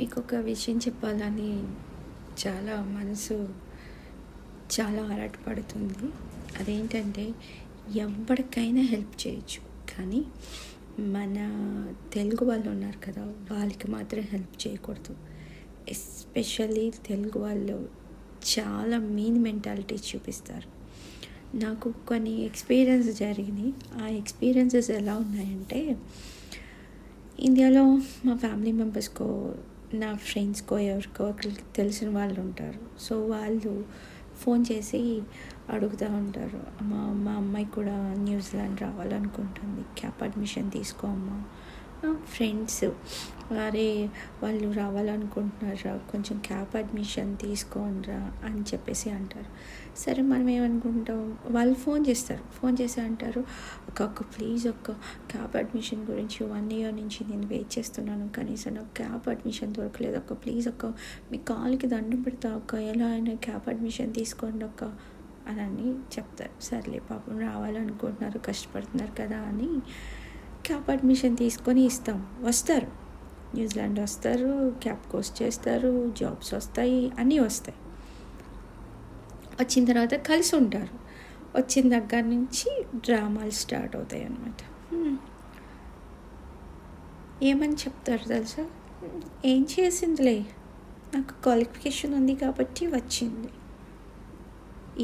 మీకు ఒక విషయం చెప్పాలని చాలా మనసు చాలా ఆరాటపడుతుంది. అదేంటంటే ఎవరికైనా హెల్ప్ చేయొచ్చు. కానీ మన తెలుగు వాళ్ళు ఉన్నారు కదా వాళ్ళకి మాత్రం హెల్ప్ చేయకూడదు. ఎస్పెషల్లీ తెలుగు వాళ్ళు చాలా మీన్ మెంటాలిటీ చూపిస్తారు. నాకు కొన్ని ఎక్స్పీరియన్స్ జరిగినాయి. ఆ ఎక్స్పీరియన్సెస్ ఎలా ఉన్నాయంటే ఇండియాలో మా ఫ్యామిలీ మెంబర్స్కో నా ఫ్రెండ్స్కో ఎవరికో ఒకరికి తెలిసిన వాళ్ళు ఉంటారు. సో వాళ్ళు ఫోన్ చేసి అడుగుతూ ఉంటారు. మా మా అమ్మాయి కూడా న్యూజిలాండ్ రావాలనుకుంటుంది. క్యాప్ అడ్మిషన్ తీసుకో అమ్మా. ఫ్రెండ్స్ అరే వాళ్ళు రావాలనుకుంటున్నారా కొంచెం క్యాప్ అడ్మిషన్ తీసుకోనరా అని చెప్పేసి అంటారు. సరే మనం ఏమనుకుంటాం? వాళ్ళు ఫోన్ చేస్తారు. ఫోన్ చేసి అంటారు ఒక ఒక్క ప్లీజ్ ఒక్క క్యాప్ అడ్మిషన్ గురించి వన్ ఇయర్ నుంచి నేను వెయిట్ చేస్తున్నాను కనీసం నాకు క్యాప్ అడ్మిషన్ దొరకలేదు ఒక ప్లీజ్ ఒక్క మీ కాల్కి దండం పెడతా ఒక ఎలా అయినా క్యాప్ అడ్మిషన్ తీసుకోండి ఒక్క అని చెప్తారు. సర్లే పాపం రావాలనుకుంటున్నారు కష్టపడుతున్నారు కదా అని క్యాప్ అడ్మిషన్ తీసుకొని ఇస్తాం. వస్తారు. న్యూజిలాండ్ వస్తారు క్యాప్ కోర్స్ చేస్తారు జాబ్స్ వస్తాయి అన్నీ వస్తాయి. వచ్చిన తర్వాత కలిసి ఉంటారు. వచ్చిన దగ్గర నుంచి డ్రామాలు స్టార్ట్ అవుతాయి అన్నమాట. ఏమని చెప్తారు తెలుసా? ఏం చేసిందిలే? నాకు క్వాలిఫికేషన్ ఉంది కాబట్టి వచ్చింది.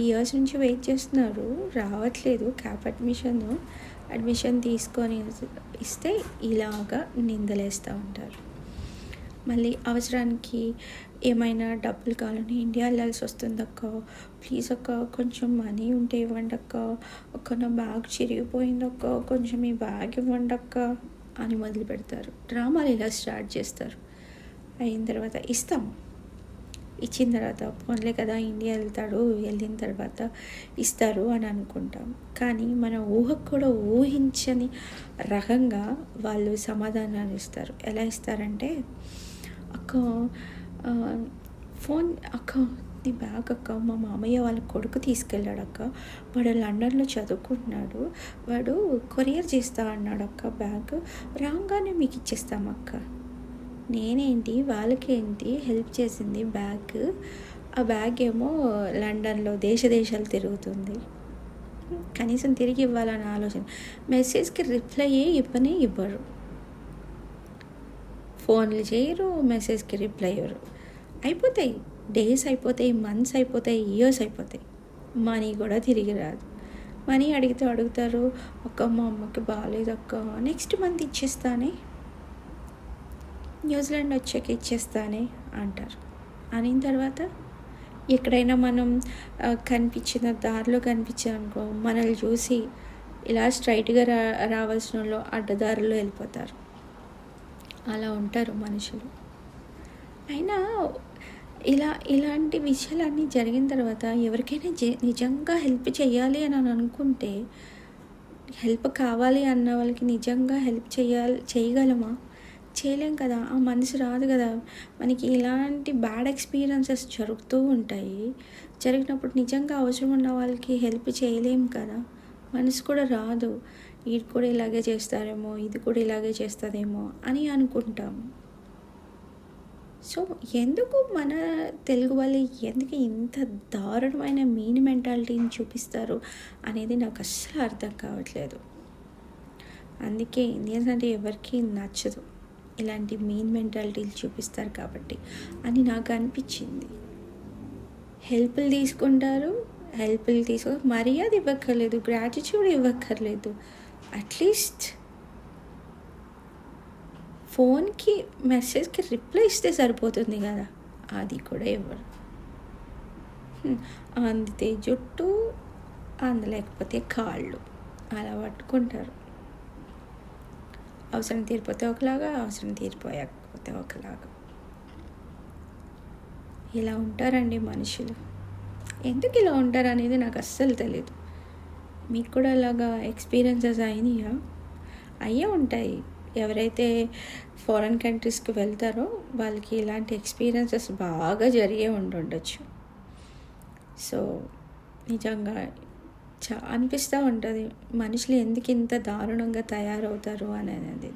ఈ ఇయర్స్ నుంచి వెయిట్ చేస్తున్నారు. రావట్లేదు క్యాప్ అడ్మిషన్. అడ్మిషన్ తీసుకొని ఇస్తే ఇలాగా నిందలేస్తూ ఉంటారు. మళ్ళీ అవసరానికి ఏమైనా డబ్బులు కావాలని ఇండియా వెళ్ళాల్సి వస్తుంది అక్క. ప్లీజ్ అక్క కొంచెం మనీ ఉంటే ఇవ్వండి అక్క. ఒక్క నా బ్యాగ్ చిరిగిపోయింది అక్క. కొంచెం ఈ బ్యాగ్ ఇవ్వండి అక్క అని మొదలు పెడతారు డ్రామాలు ఇలా స్టార్ట్ చేస్తారు. అయిన తర్వాత ఇస్తాము. ఇచ్చిన తర్వాత ఫోన్లే కదా ఇండియా వెళ్తాడు వెళ్ళిన తర్వాత ఇస్తారు అని అనుకుంటాం. కానీ మన ఊహకు కూడా ఊహించని రకంగా వాళ్ళు సమాధానాలు ఇస్తారు. ఎలా ఇస్తారంటే అక్క ఫోన్ అక్క నీ బ్యాగ్ అక్క మా మామయ్య వాళ్ళ కొడుకు తీసుకెళ్ళాడు అక్క. వాడు లండన్లో చదువుకుంటున్నాడు. వాడు కొరియర్ చేస్తా అన్నాడు అక్క బ్యాగ్. రాగానే మీకు ఇచ్చేస్తాం అక్క. నేనేంటి? వాళ్ళకేంటి? హెల్ప్ చేసింది బ్యాగ్. ఆ బ్యాగ్ ఏమో లండన్లో దేశ దేశాలు తిరుగుతుంది. కనీసం తిరిగి ఇవ్వాలని ఆలోచన. మెసేజ్కి రిప్లై ఇవ్వనే ఇవ్వరు. ఫోన్లు చేయరు మెసేజ్కి రిప్లై ఇవ్వరు. అయిపోతాయి. డేస్ అయిపోతాయి మంత్స్ అయిపోతాయి ఇయర్స్ అయిపోతాయి. మనీ కూడా తిరిగి రాదు. మనీ అడిగితే అడుగుతారు అక్క మా అమ్మకి బాగాలేదు అక్క నెక్స్ట్ మంత్ ఇచ్చేస్తానే. న్యూజిలాండ్ వచ్చాక ఇచ్చేస్తానే అంటారు. అనిన తర్వాత ఎక్కడైనా మనం కనిపించిన దారిలో కనిపించామనుకో మనల్ని చూసి ఇలా స్ట్రైట్గా రా రావాల్సిన వాళ్ళు అడ్డదారిలో వెళ్ళిపోతారు. అలా ఉంటారు మనుషులు. అయినా ఇలా ఇలాంటి విషయాలన్నీ జరిగిన తర్వాత ఎవరికైనా నిజంగా హెల్ప్ చేయాలి అని అనుకుంటే హెల్ప్ కావాలి అన్న వాళ్ళకి నిజంగా హెల్ప్ చేయాలి చేయగలమా? చేయలేం కదా ఆ మనసు రాదు కదా. మనకి ఇలాంటి బ్యాడ్ ఎక్స్పీరియన్సెస్ జరుగుతూ ఉంటాయి. జరిగినప్పుడు నిజంగా అవసరం ఉన్న వాళ్ళకి హెల్ప్ చేయలేం కదా. మనసు కూడా రాదు. ఇది కూడా ఇలాగే చేస్తారేమో ఇది కూడా ఇలాగే చేస్తుందేమో అని అనుకుంటాం. సో ఎందుకు మన తెలుగు వాళ్ళు ఎందుకు ఇంత దారుణమైన మీన్ మెంటాలిటీని చూపిస్తారు అనేది నాకు అస్సలు అర్థం కావట్లేదు. అందుకే ఇండియన్స్ అంటే ఎవరికీ నచ్చదు. ఇలాంటి మెయిన్ మెంటాలిటీలు చూపిస్తారు కాబట్టి అని నాకు అనిపించింది. హెల్ప్లు తీసుకుంటారు హెల్ప్లు తీసుకో మర్యాద ఇవ్వక్కర్లేదు గ్రాటిట్యూడ్ ఇవ్వక్కర్లేదు. అట్లీస్ట్ ఫోన్కి మెసేజ్కి రిప్లై ఇస్తే సరిపోతుంది కదా. అది కూడా ఇవ్వరు అందితే జుట్టు అందలేకపోతే కాళ్ళు. అలా పట్టుకుంటారు. అవసరం తీరిపోతే ఒకలాగా అవసరం తీరిపోయకపోతే ఒకలాగా. ఇలా ఉంటారండి మనుషులు. ఎందుకు ఇలా ఉంటారు అనేది నాకు అస్సలు తెలియదు మీకు కూడా అలాగా ఎక్స్పీరియన్సెస్ అయినాయా? అయ్యే ఉంటాయి. ఎవరైతే ఫారెన్ కంట్రీస్కి వెళ్తారో వాళ్ళకి ఇలాంటి ఎక్స్పీరియన్సెస్ బాగా జరిగే ఉండుండొచ్చు. సో నిజంగా చా అనిపిస్తూ ఉంటుంది. మనుషులు ఎందుకు ఇంత దారుణంగా తయారవుతారు అనేది.